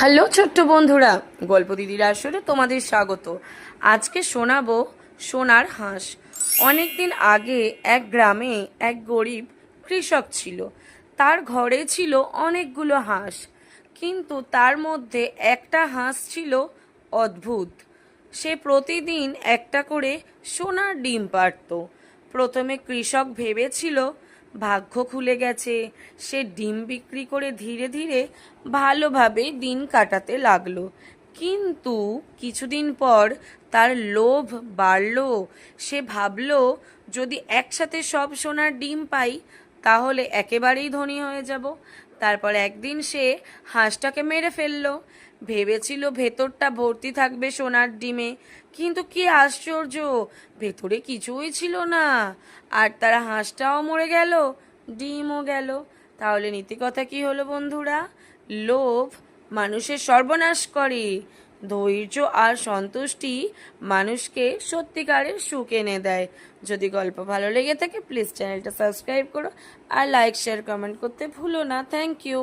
Hello ছোট্ট বন্ধুরা, গল্প দিদির আসরে তোমাদের স্বাগত। আজকে শোনাবো সোনার হাঁস। অনেক দিন আগে এক গ্রামে এক গরিব কৃষক ছিল। তার ঘরে ছিল অনেকগুলো হাঁস, কিন্তু তার মধ্যে একটা হাঁস ছিল অদ্ভুত। সে প্রতিদিন একটা করে সোনার ডিম পারত প্রথমে কৃষক ভেবেছিল ভাগ্য খুলে গেছে। সে ডিম বিক্রি করে ধীরে ধীরে ভালোভাবে দিন কাটাতে লাগল। কিন্তু কিছুদিন পর তার লোভ বাড়ল। সে ভাবল, যদি একসাথে সব সোনার ডিম পাই, তাহলে একেবারেই ধনী হয়ে যাব। তারপর একদিন সে হাঁসটাকে মেরে ফেলল। ভেবেছিল ভেতরটা ভর্তি থাকবে সোনার ডিমে। কিন্তু কি আশ্চর্য, ভেতরে কিছুই ছিল না। আর তার হাঁসটাও মরে গেল, ডিমও গেল। তাহলে নীতিকথা কি হলো বন্ধুরা? লোভ মানুষের সর্বনাশ করে। ধৈর্য আর সন্তুষ্টি মানুষকে সত্যিকারের সুখ এনে দেয়। যদি গল্প ভালো লেগে থাকে প্লিজ চ্যানেলটা সাবস্ক্রাইব করো আর লাইক শেয়ার কমেন্ট করতে ভুলো না। Thank you